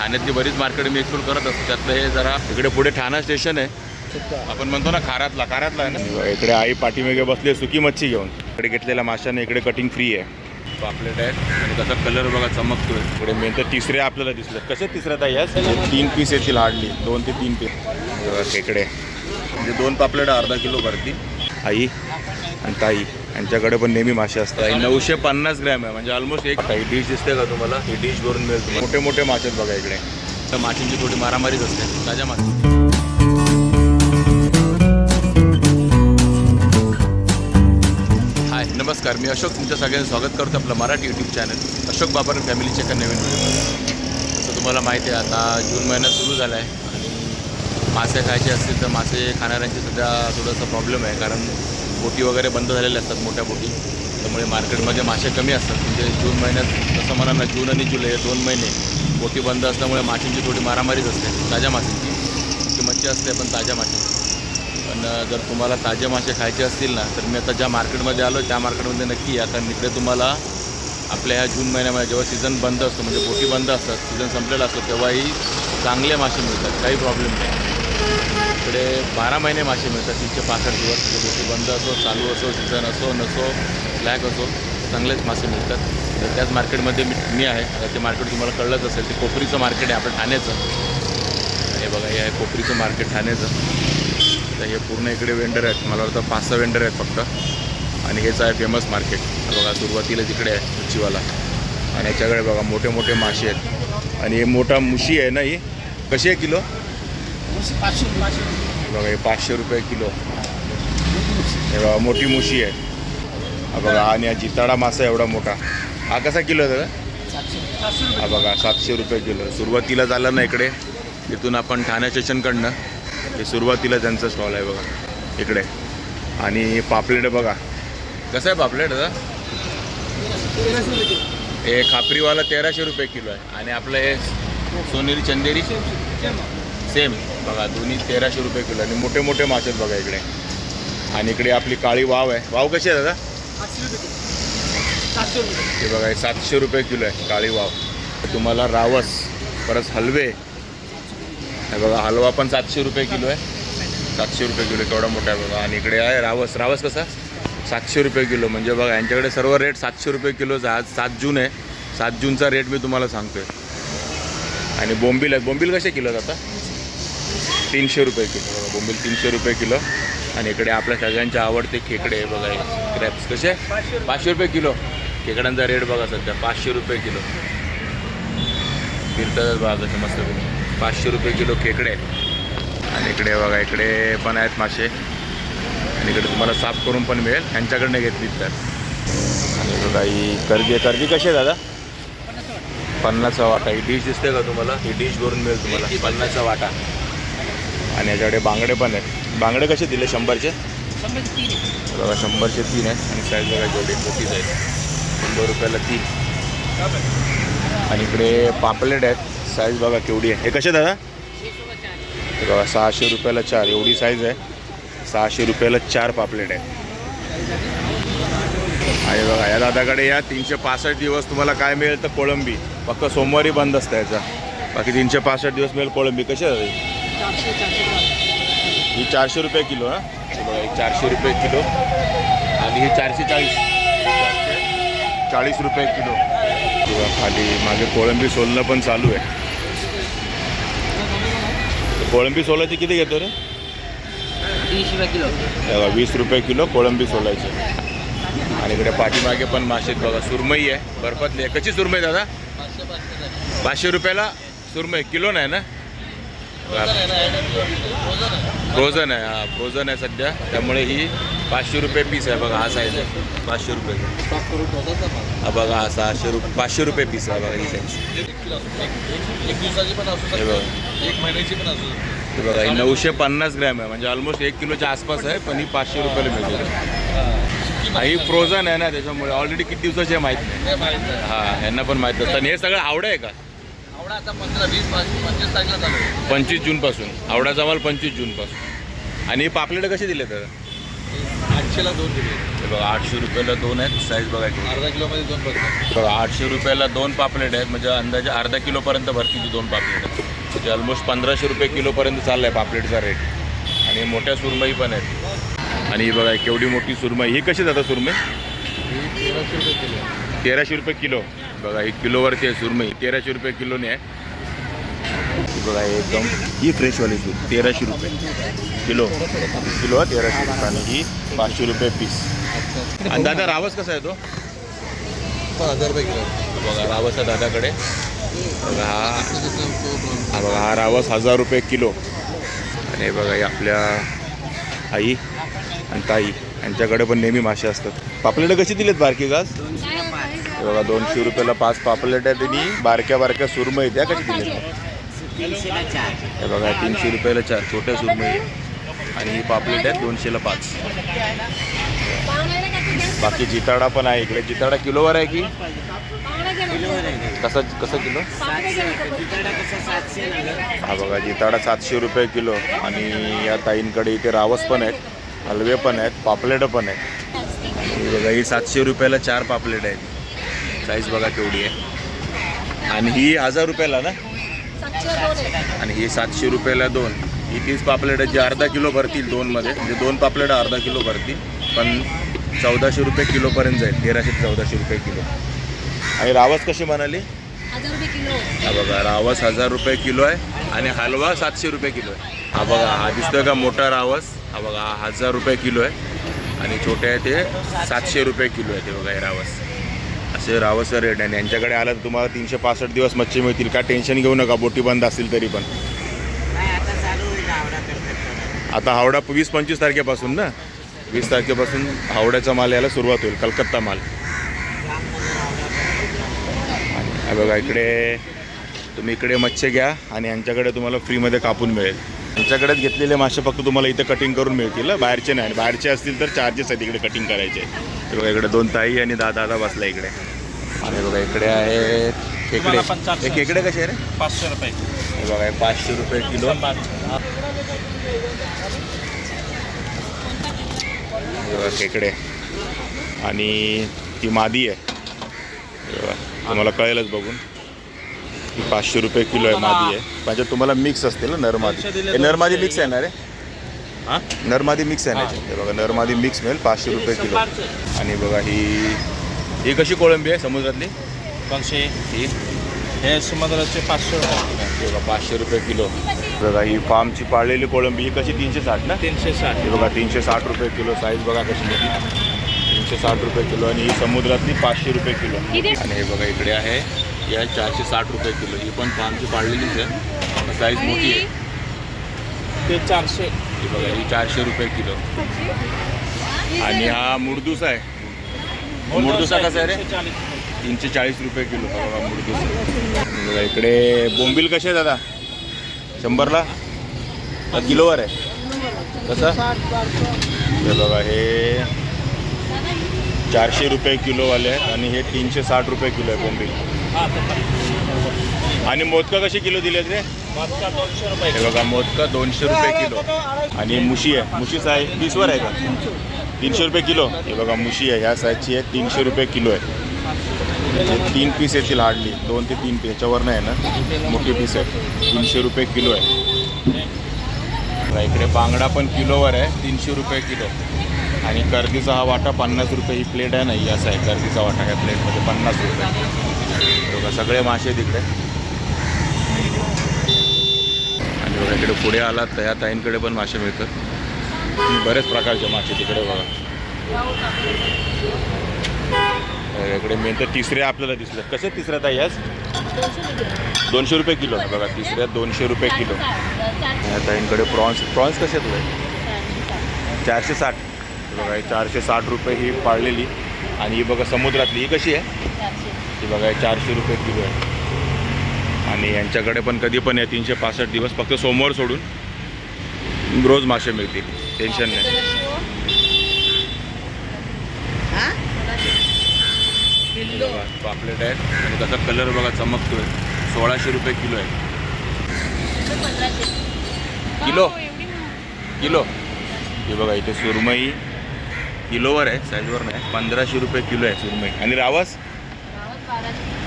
ठाण्यातली बरीच मार्केट मी एक्सप्लोर करत असतो त्यातलं हे जरा इकडे पुढे ठाणा स्टेशन आहे. आपण म्हणतो ना खारातला खारातला आहे ना? इकडे आई पाठीमागे बसली सुकी मच्छी घेऊन. इकडे घेतलेल्या माशाने इकडे कटिंग फ्री आहे. पापलेट आहेत. आणि त्याचा कलर बघा चमकतोय. इकडे मेन तर तिसरे आपल्याला दिसले कसे तिसऱ्यात आहे यास तीन पीस येतील हार्डली दोन ते तीन पीस इकडे. म्हणजे दोन पापलेट अर्धा किलो भरतील आई आणि ताई. यांच्याकडे पण नेहमी मासे असतात. नऊशे पन्नास ग्रॅम आहे म्हणजे ऑलमोस्ट एक ही डिश दिसते का तुम्हाला? ही डिश भरून मिळेल तुम्हाला. मोठे मोठे मासे आहेत बघा इकडे. तर माशांची थोडी मारामारीच असते. ताज्या मासे. हाय नमस्कार. मी अशोक तुमच्या सगळ्यांचं स्वागत करतो आपलं मराठी यूट्यूब चॅनल अशोक बाबर फॅमिलीच्या एका नवीन व्हिडिओमध्ये तर तुम्हाला माहिती आहे आता जून महिना सुरू झाला आहे आणि मासे खायचे असतील तर मासे खाणाऱ्यांची सध्या थोडंसं प्रॉब्लेम आहे कारण बोटी वगैरे बंद झालेल्या असतात मोठ्या बोटी. त्यामुळे मार्केटमध्ये मासे कमी असतात. म्हणजे जून महिन्यात तसं म्हणा ना जून आणि जुलै हे दोन महिने बोटी बंद असल्यामुळे माशांची थोडी मारामारीच असते. ताज्या माशांची. मोठी मच्छी असते पण ताज्या माशांची. पण जर तुम्हाला ताजे मासे खायचे असतील ना तर मी आता ज्या मार्केटमध्ये आलो त्या मार्केटमध्ये नक्की या. कारण इकडे तुम्हाला आपल्या ह्या जून महिन्यामध्ये जेव्हा सीझन बंद असतो म्हणजे बोटी बंद असतात सीझन संपलेला असतो तेव्हाही चांगले मासे मिळतात. काही प्रॉब्लेम नाही. इकडे बारा महिने मासे मिळतात. तीनशे पासष्ट दिवस बोटी बंद असो चालू असो सीझन असो नसो फ्लॅग असो चांगलेच मासे मिळतात. तर त्याच मार्केटमध्ये मी मी आहे. ते मार्केट तुम्हाला कळलंच असेल. ते कोपरीचं मार्केट आहे आपलं ठाण्याचं. हे बघा हे आहे कोपरीचं मार्केट ठाण्याचं. तर हे पूर्ण इकडे वेंडर आहेत. मला वाटतं पाच सहा वेंडर आहेत फक्त. आणि हेच आहे फेमस मार्केट बघा सुरुवातीला तिकडे आहे मच्छीवाला आणि याच्याकडे बघा मोठे मोठे मासे आहेत. आणि हे मोठा मुशी आहे ना ही? कशी आहे किलो? पाचशे पाचशे. बघा हे पाचशे रुपये किलो. हे बघा मोठी मुशी आहे. हा बघा आणि हा जिताडा मासा एवढा मोठा. हा कसा किलो आहे दादा? हा बघा सातशे रुपये किलो. सुरुवातीला झालं ना इकडे. तिथून आपण ठाणे स्टेशनकडनं. हे सुरुवातीला त्यांचं स्टॉल आहे बघा. इकडे. आणि पापलेट बघा. कसं आहे पापलेट दादा? हे खापरीवाला तेराशे रुपये किलो आहे. आणि आपलं हे सोनेरी चंदेरी. सेम. बघा दोन्ही तेराशे रुपये किलो आणि मोठे मोठे मासे आहेत बघा इकडे. आणि इकडे आपली काळी वाव आहे. वाव कशी आहे दादा? हे बघा हे सातशे रुपये किलो आहे काळी वाव. तुम्हाला रावस परत हलवे. हे बघा हलवा पण सातशे रुपये किलो आहे. सातशे रुपये किलो केवढा मोठा आहे बघा. आणि इकडे आहे रावस. रावस कसा? सातशे रुपये किलो. म्हणजे बघा यांच्याकडे सर्व रेट सातशे रुपये किलोचा आज सात जून आहे. सात जूनचा रेट मी तुम्हाला सांगतोय. आणि बोंबील आहेत. बोंबील कसे किलो आता? तीनशे रुपये किलो. बघा बोंबील तीनशे रुपये किलो. आणि इकडे आपल्या सगळ्यांचे आवडते खेकडे आहे बघा क्रॅप्स कसे? पाचशे रुपये किलो. खेकड्यांचा रेट बघा सध्या पाचशे रुपये किलो. फिरतात बघा कसे मस्त पाचशे रुपये किलो खेकडे. आणि इकडे बघा इकडे पण आहेत मासे. आणि इकडे तुम्हाला साफ करून पण मिळेल. यांच्याकडनं घेतली तर. आणि बघा ही कर्दी कर्दी कशी आहे दादा? पन्नासचा वाटा. ही डिश दिसते का तुम्हाला? ही डिश भरून मिळेल तुम्हाला. पन्नासचा वाटा. आणि याच्याकडे बांगडे पण आहेत. बांगडे कसे दिले शंभरचे? बघा शंभरचे तीन आहेत. आणि साईज बघा जेवढे मोठीच आहेत. शंभर रुपयाला तीन. आणि इकडे पापलेट आहेत. साईज बघा केवढी आहे. हे कसे दादा? बघा सहाशे रुपयाला चार. एवढी साईज आहे. सहाशे रुपयाला चार पापलेट आहे आणि बघा या दादाकडे या. तीनशे पासष्ट दिवस तुम्हाला काय मिळेल तर कोळंबी. फक्त सोमवारी बंद असतं याचा. बाकी तीनशे पासष्ट दिवस मिळेल कोळंबी. कशी ही चारशे रुपये किलो हा. बघा चारशे रुपये किलो. आणि ही चारशे चाळीस. चाळीस रुपये किलो. किंवा खाली मागे कोळंबी सोलणं पण चालू आहे. कोळंबी सोलायची किती घेतो रे? तीनशे रुपये किलो. बघा, वीस रुपये किलो कोळंबी सोलायची. आणि इकडे पाठीमागे पण मासे बघा सुरमई आहे. बर्फातली आहे. कशी सुरमई दादा? पाचशे रुपयाला सुरमई किलो नाही ना? फ्रोझन आहे हा फ्रोझन आहे सध्या. त्यामुळे ही पाचशे रुपये पीस आहे. बघा हा साईज आहे. पाचशे रुपये. हा बघा हा सहाशे रुपये पाचशे रुपये पीस आहे बघा ही साईज हे बघा. एक महिन्याची पण असू हे बघा ही नऊशे पन्नास ग्रॅम आहे. म्हणजे ऑलमोस्ट एक किलोच्या आसपास आहे पण ही पाचशे रुपयाला मिळते. हा ही फ्रोझन आहे ना त्याच्यामुळे ऑलरेडी किती दिवसाची आहे माहीत नाही. हा यांना पण माहीत असतं आणि हे सगळं आवडं आहे का? आवडा आता पंधरा वीस पाच पंचवीस तारखेला चालू आहे. पंचवीस जूनपासून आवडाचा माल पंचवीस जूनपासून आणि पापलेट कशी दिले तर? आठ आठशेला दोन दिले. हे बघा आठशे रुपयाला दोन आहेत साईज बघा किती. अर्धा किलोमध्ये दोन बसतात बघा आठशे रुपयाला दोन पापलेट आहेत म्हणजे अंदाजे अर्धा किलोपर्यंत भरतील ती दोन पापलेट म्हणजे ऑलमोस्ट पंधराशे रुपये किलोपर्यंत चालला आहे पापलेटचा रेट आणि मोठ्या सुरमई पण आहेत. आणि ही बघा केवढी मोठी सुरमई. ही कशी जातात सुरमई? तेराशे रुपये किलो. तेराशे रुपये किलो. बघा ही किलोवरती आहे सुरमई. तेराशे रुपये किलोने आहे. ही बघा हे एकदम ही फ्रेशवाली सूर तेराशे रुपये. किलो. किलो हा तेराशे रुपये. आणि ही पाचशे रुपये पीस आणि दादा रावस कसा आहे तो? हजार रुपये किलो. बघा रावस आहे दादाकडे. बघा हा. हा बघा हा रावस हजार रुपये किलो. आणि हे बघा हे आपल्या आई आणि ताई. यांच्याकडे पण नेहमी मासे असतात. पापलेटं कशी दिलेत बारकी घास हे बघा दोनशे रुपयाला पाच पापलेट आहेत आणि बारक्या बारक्या सुरमई त्या कशी चार. हे बघा तीनशे रुपयाला चार छोट्या सुरमई आणि ही पापलेट आहेत दोनशेला पाच. बाकी जिताडा पण आहे इकडे. जिताडा किलोवर आहे की? कसा कसं किलो? हा बघा जिताडा सातशे रुपये किलो. आणि या ताईंकडे इथे रावस पण आहेत हलवे पण आहेत पापलेटं पण आहेत. बघा ही सातशे रुपयाला चार पापलेट आहेत. साईज बघा केवढी आहे. आणि ही हजार रुपयाला ना? आणि ही सातशे रुपयाला दोन. ही तीस पापलेट जी अर्धा किलो भरतील दोनमध्ये. म्हणजे दोन पापलेट अर्धा किलो भरतील. पण चौदाशे रुपये किलोपर्यंत जाईल. तेराशे चौदाशे रुपये किलो. आणि रावस कशी म्हणाली? हा बघा रावस हजार रुपये किलो आहे आणि हलवा सातशे रुपये किलो आहे. हा बघा हा दिसतोय का मोठा रावस? हा बघा हा हजार रुपये किलो आहे. आणि छोटे आहे ते सातशे रुपये किलो आहे ते बघा हे रावस. असे रावस रेट आहे आणि यांच्याकडे आलं तर तुम्हाला तीनशे पासष्ट दिवस मच्छी मिळतील. काय टेन्शन घेऊ नका बोटी बंद असतील तरी पण. आता हावडा वीस पंचवीस तारखेपासून ना? वीस तारखेपासून हावड्याचा माल यायला सुरुवात होईल कलकत्ता माल. बघा इकडे तुम्ही इकडे मच्छी घ्या आणि यांच्याकडे तुम्हाला फ्रीमध्ये कापून मिळेल. यांच्याकडेच घेतलेले मासे फक्त तुम्हाला इथे कटिंग करून मिळतील. बाहेरचे नाही. बाहेरचे असतील तर चार्जेस आहेत इकडे कटिंग करायचे. बघा इकडे दोन ताई आणि दादा दादा बसला इकडे. आणि बघा इकडे आहे खेकडे. हे खेकडे कसे आहे रे? पाचशे रुपये. हे बघा पाचशे रुपये किलो. खेकडे. आणि ती मादी आहे. तुम्हाला कळेलच बघून. ही पाचशे रुपये किलो आहे मादी आहे. म्हणजे तुम्हाला मिक्स असतील ना नरमादी हे नरमादी मिक्स आहे ना रे? हां? नरमादी मिक्स आहे ना याच्यात? हे बघा नरमादी मिक्स मिळेल पाचशे रुपये किलो. आणि बघा ही ही कशी कोळंबी आहे समुद्रातली? दोनशे. ही? हे समुद्राचे पाचशे रुपये हे बघा पाचशे रुपये किलो. बघा ही फार्मची पाळलेली कोळंबी ही कशी? तीनशे साठ ना? तीनशे साठ. हे बघा तीनशे साठ रुपये किलो साईज बघा कशी मोठी. तीनशे साठ रुपये किलो आणि ही समुद्रातली पाचशे रुपये किलो. आणि हे बघा इकडे आहे. या चारशे साठ रुपये किलो. ही पण फार्मची पाळलेलीच आहे. साईज मोठी आहे. ते चारशे. ही बघा ही चारशे रुपये किलो. आणि हा मुरदूस आहे. मुरदुसा कसा आहे रे? तीनशे चाळीस रुपये. किलो हा बघा बघा इकडे बोंबील कसे आहे दादा? शंभरला? किलोवर आहे. कसं? हे बघा हे चारशे रुपये किलोवाले आहेत आणि हे तीनशे साठ रुपये किलो आहे बोंबील. हा आणि मोदका कशी किलो दिलेत रे? मधका दोनशे रुपये हे बघा मोदका दोनशे रुपये किलो. आणि मुशी आहे. मुशी साईज वीसवर आहे का? तीनशे रुपये किलो. हे बघा मुशी आहे. ह्या साईजची आहे. तीनशे रुपये किलो आहे. हे तीन पीस येतील हार्डली दोन ते तीन पीस याच्यावर नाही ना? मोठी पीस आहे. तीनशे रुपये किलो आहे. इकडे बांगडा पण किलोवर आहे. तीनशे रुपये किलो. आणि कर्दीचा हा वाटा पन्नास रुपये. ही प्लेट आहे ना ही असा आहे. कर्दीचा वाटा काय प्लेटमध्ये पन्नास रुपये. बघा सगळे मासे तिकडे. आणि बघा इकडे पुढे आलात तर ह्या ताईंकडे पण मासे मिळतात. बरेच प्रकारचे मासे तिकडे बघा. इकडे मेन तर तिसऱ्या आपल्याला दिसल्या कसे तिसऱ्या ताई आज? दोनशे रुपये किलो बघा तिसऱ्या दोनशे रुपये किलो. ह्या ताईंकडे प्रॉन्स प्रॉन्स कसे तुला चारशे साठ. बघा चारशे साठ रुपये ही पाळलेली. आणि ही बघा समुद्रातली. ही कशी आहे? ही बघा चारशे रुपये किलो आहे. आणि यांच्याकडे पण कधी पण आहे तीनशे पासष्ट दिवस फक्त सोमवार सोडून रोज मासे मिळतील. टेन्शन नाही. बघा, पापलेट आहेत. आणि त्याचा कलर बघा चमकतोय. सोळाशे रुपये किलो आहे. किलो? किलो? हे बघा इथे सुरमई किलोवर आहे. साईजवर नाही. पंधराशे रुपये किलो आहे सुरमई. आणि रावस?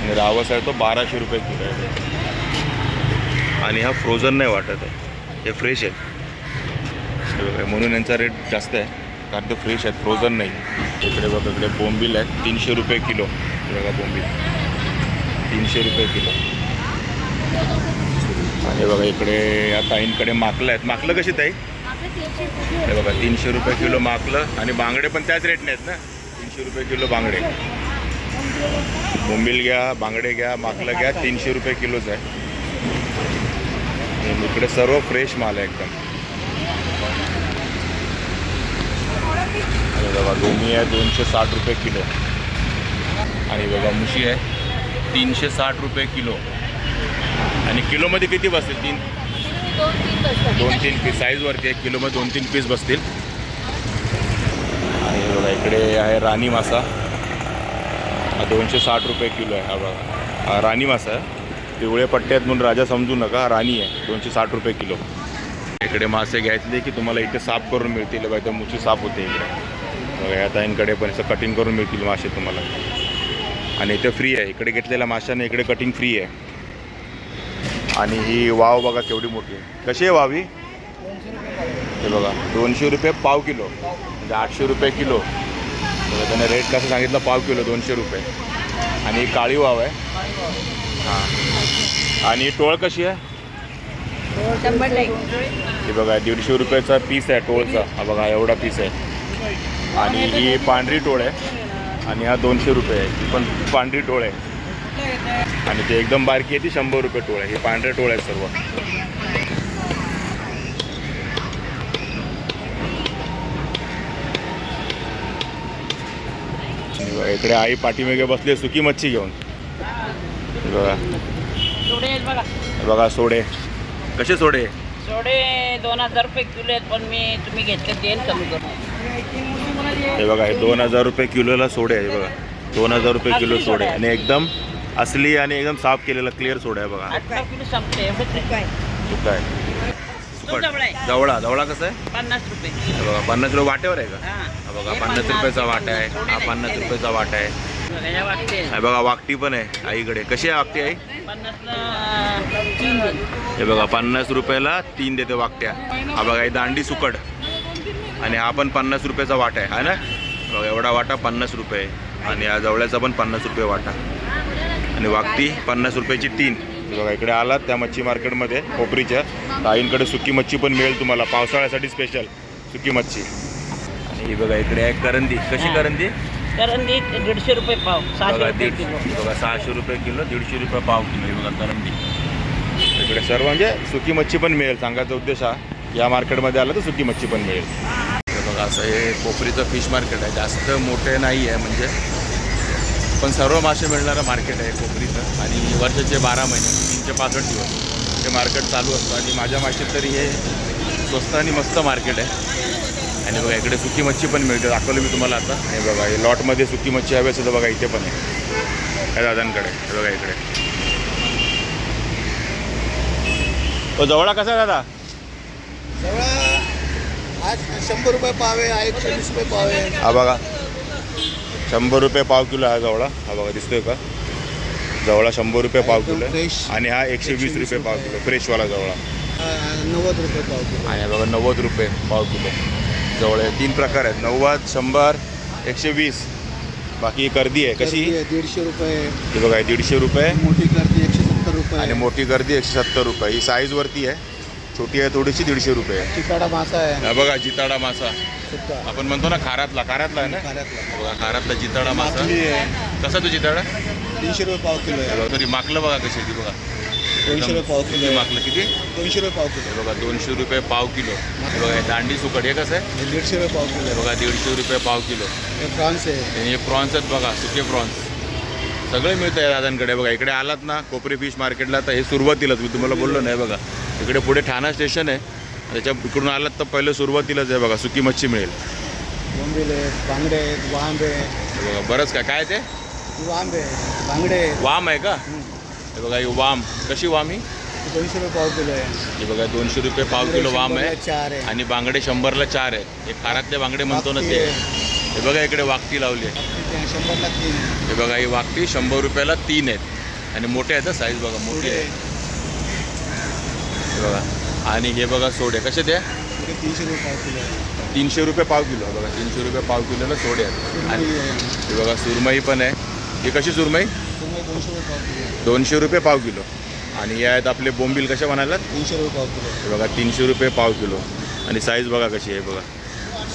आणि रावस आहे तो बाराशे रुपये किलो आहे. आणि हा फ्रोझन नाही वाटत आहे. हे फ्रेश आहे. म्हणून यांचा रेट जास्त आहे. कारण ते फ्रेश आहेत फ्रोझन नाही. इकडे बघा इकडे बोंबील आहेत. तीनशे रुपये किलो. बघा बोंबील. तीनशे रुपये किलो. आणि बघा इकडे या ताईंकडे माकलं आहेत. माकलं कशी ताई? हे बघा तीनशे रुपये किलो माकलं. आणि बांगडे पण त्याच रेटने आहेत ना? तीनशे रुपये किलो बांगडे. बोंबील घ्या बांगडे घ्या माकलं घ्या तीनशे रुपये किलोच आहे. इकडे सर्व फ्रेश माल आहे एकदम. अरे बघा दोन्ही आहे दोनशे साठ रुपये किलो. आणि बघा मुशी आहे तीनशे साठ रुपये किलो. आणि किलोमध्ये किती बसतील? तीन दोन तीन पीस साईजवरती आहे किलोमध्ये दोन तीन पीस बसतील. आणि बघा इकडे आहे राणी मासा. हा दोनशे साठ रुपये किलो आहे हा बघा. हा राणी मासा आहे. पिवळे पट्टे आहेत म्हणून राजा समजू नका हा राणी आहे दोनशे साठ रुपये किलो. इकडे मासे घ्यायचे की तुम्हाला इथे साफ करून मिळतील बघा मुची साफ होते इकडे. बघा या ताईंकडे पण असं कटिंग करून मिळतील मासे तुम्हाला. आणि इथे फ्री आहे इकडे घेतलेल्या माशाने इकडे कटिंग फ्री आहे. आणि ही वाव बघा केवढी मोठी. आहे कशी आहे वाव हे बघा दोनशे रुपये पाव किलो. म्हणजे आठशे रुपये किलो. त्याने रेट कसं सांगितलं? पाव किलो दोनशे रुपये. आणि ही काळी वाव आहे. हां. आणि टोळ कशी आहे? हे बघा दीडशे रुपयाचा पीस आहे टोळचा. हा बघा एवढा पीस आहे. आणि ही पांढरी टोळ आहे. आणि हा दोनशे रुपये आहे. ही पण पांढरी टोळ आहे. आणि ते एकदम बारकी आहे ती शंभर रुपये टोळ आहे. हे पांढरे टोळ आहे सर्व. इकडे आई पाठीमागे बसली सुकी मच्छी घेऊन. बघा. बघा. बघा सोडे. कसे सोडे? सोडे दोन हजार रुपये किलो आहेत पण मी तुम्ही घेतले ते कमी करू हे बघा हे दोन हजार रुपये किलोला सोडे आहे बघा. दोन हजार रुपये किलो सोडे आणि एकदम असली आणि एकदम साफ केलेला क्लिअर सोडा आहे बघा. आठ किलो संपते आहे. सुकट जवळा जवळा कसं आहे? पन्नास रुपये. बघा पन्नास रुपये वाट्यावर आहे का? बघा पन्नास रुपयाचा वाटा आहे. हा पन्नास रुपयाचा वाटा आहे. हे बघा वाकटी पण आहे आईकडे. कशी आहे वाकटी आई. हे बघा पन्नास रुपयाला तीन देते वाकट्या हा बघा ही दांडी सुकट. आणि हा पण पन्नास रुपयाचा वाटा आहे हा ना? बघा एवढा वाटा पन्नास रुपये आणि हा जवळचा पण पन्नास रुपये वाटा. आणि वाकटी पन्नास रुपयाची तीन. बघा इकडे आलात त्या मच्छी मार्केटमध्ये कोपरीच्या ताईंकडे सुकी मच्छी पण मिळेल तुम्हाला. पावसाळ्यासाठी स्पेशल सुकी मच्छी. आणि ही बघा इकडे आहे करंदी. कशी. करंदी? करंदी दीडशे रुपये पाव बघा रुपये दीड किलो. बघा सहाशे रुपये किलो दीडशे रुपये पाव किलो. बघा करंदी. इकडे सर्व म्हणजे सुकी मच्छी पण मिळेल. सांगायचा उद्देश हा या मार्केटमध्ये आलं तर सुकी मच्छी पण मिळेल. बघा असं हे कोपरीचं फिश मार्केट आहे. जास्त मोठे नाही आहे म्हणजे पण सर्व मासे मिळणारं मार्केट आहे कोपरीचं आणि वर्षाचे बारा महिने तीनशे पासष्ट दिवस हे मार्केट चालू असतं. आणि माझ्या माशीत तरी हे स्वस्त आणि मस्त मार्केट आहे. आणि बघा इकडे सुकी मच्छी पण मिळते. दाखवलं मी तुम्हाला आता. हे बघा हे लॉटमध्ये सुकी मच्छी हवी असेल तर बघा इथे पण आहे. या दादांकडे. हे बघा इकडे. तो जवळा कसा दादा? आज शंभर रुपये पाव आहे एकशे वीस रुपये पाव हा बघा. शंभर रुपये पाव किलो हा जवळा. हा बघा दिसतोय का? जवळा शंभर रुपये पाव किलो. आणि हा एकशे वीस रुपये पाव किलो फ्रेशवाला जवळा. नव्वद रुपये पाव किलो. आणि हा बघा नव्वद रुपये पाव किलो. जवळ आहे तीन प्रकार आहेत. नव्वद शंभर एकशे वीस. बाकी गर्दी आहे कशी? दीडशे रुपये. ही बघा दीडशे रुपये. मोठी गर्दी एकशे सत्तर रुपये. आणि मोठी गर्दी एकशे सत्तर रुपये. ही साईजवरती आहे. छोटी आहे थोडीशी दीडशे रुपये. चिकाडा मासा आहे. हा बघा जिताडा मासा. आपण म्हणतो ना खारातला. खारातला आहे ना? खाऱ्यातला बघा खारातला जिताडा मासा. आहे. कसा तो जिताडा तीनशे रुपये पाव किलो आहे. बघा तरी माकलं बघा कशी आहे ती बघा. दोनशे रुपये पाव किलो किती आहे. माकलं किती? दोनशे रुपये पाव किलो बघा दोनशे रुपये पाव किलो. हे बघा हे दांडी सुकट हे कसं आहे? हे दीडशे रुपये पाव किलो हे बघा दीडशे रुपये पाव किलो. आहे हे फ्रान्स आहे. आणि हे प्रॉन्स आहेत बघा सुके प्रॉन्स सगळे मिळतं आहे दादांकडे. बघा इकडे आलात ना कोपरी फिश मार्केटला तर हे सुरुवातीलाच मी तुम्हाला बोललो नाही बघा. इकडे पुढे ठाणा स्टेशन आहे. त्याच्या इकडून आलात तर पहिलं सुरुवातीलाच आहे बघा सुकी मच्छी मिळेल. बोंबील बांगडे वांब. आहे बघा बरंच काय काय ते? वांब आहे बांगडे. वाम आहे का? हं. बघा ही वाम. कशी वाम ही? दोनशे रुपये पाव किलो आहे. हे बघा दोनशे रुपये पाव किलो वाम आहे. चार आहे. आणि बांगडे शंभरला चार आहेत हे खारातले बांगडे म्हणतो ना ते. आहे. हे बघा इकडे वाकटी लावली आहे. शंभरला तीन हे बघा ही वाकटी शंभर रुपयाला तीन आहेत. आणि मोठे आहेत साईज बघा मोठी आहे. बघा आणि हे बघा सोडे कसे द्या तीनशे रुपये पाव किलो. तीनशे रुपये पाव किलो बघा तीनशे रुपये पाव किलोला सोडे आहेत आणि. हे बघा सुरमई पण आहे ही कशी सुरमई दोनशे रुपये पाव किलो आणि हे आहेत आपले बोंबील कशा म्हणालात तीनशे रुपये पाव किलो. हे बघा तीनशे रुपये पाव किलो आणि साईज बघा कशी आहे बघा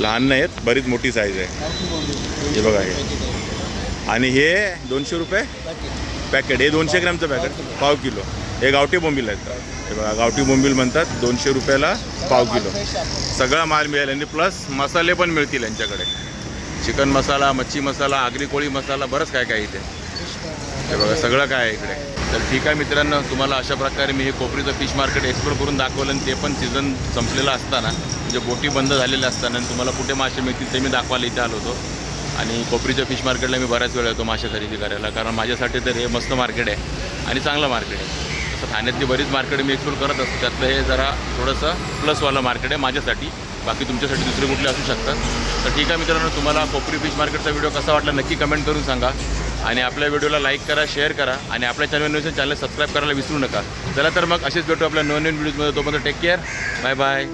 लहान नाही आहेत बरीच मोठी साईज आहे. हे बघा हे. आणि हे दोनशे रुपये. पॅकेट हे दोनशे ग्रॅमचं पॅकेट पाव किलो हे गावठी बोंबील आहेत. हे बघा गावठी बोंबील म्हणतात दोनशे रुपयाला पाव किलो. सगळा माल मिळेल आणि प्लस मसाले पण मिळतील यांच्याकडे. चिकन मसाला मच्छी मसाला आगरी कोळी मसाला बरंच काय काय इथे. हे बघा सगळं काय आहे इकडे. तर ठीक आहे मित्रांनो तुम्हाला अशा प्रकारे मी हे कोपरीचं फिश मार्केट एक्सप्लोर करून दाखवलं आणि ते पण सीझन संपलेलं असताना म्हणजे बोटी बंद झालेल्या असताना आणि तुम्हाला कुठे मासे मिळतील ते मी दाखवायला इथे आलो होतो. आणि कोपरीच्या फिश मार्केटला मी बऱ्याच वेळा येतो मासे खरेदी करायला कारण माझ्यासाठी तर हे मस्त मार्केट आहे आणि चांगलं मार्केट आहे. असं ठाण्यातली बरीच मार्केट मी एक्सप्लोर करत असतो. त्यातलं हे जरा थोडंसं प्लसवालं मार्केट आहे माझ्यासाठी. बाकी तुमच्यासाठी दुसरे कुठले असू शकतात. तर ठीक आहे मित्रांनो तुम्हाला कोपरी फिश मार्केटचा व्हिडिओ कसा वाटला नक्की कमेंट करून सांगा. आणि आपल्या व्हिडिओला लाईक करा शेअर करा. आणि आपल्या चॅनल नवीन चॅनल सबस्क्राईब करायला विसरू नका. चला तर मग असेच भेटू आपल्या नवनवीन व्हिडिओजमध्ये तोपर्यंत टेक केअर बाय बाय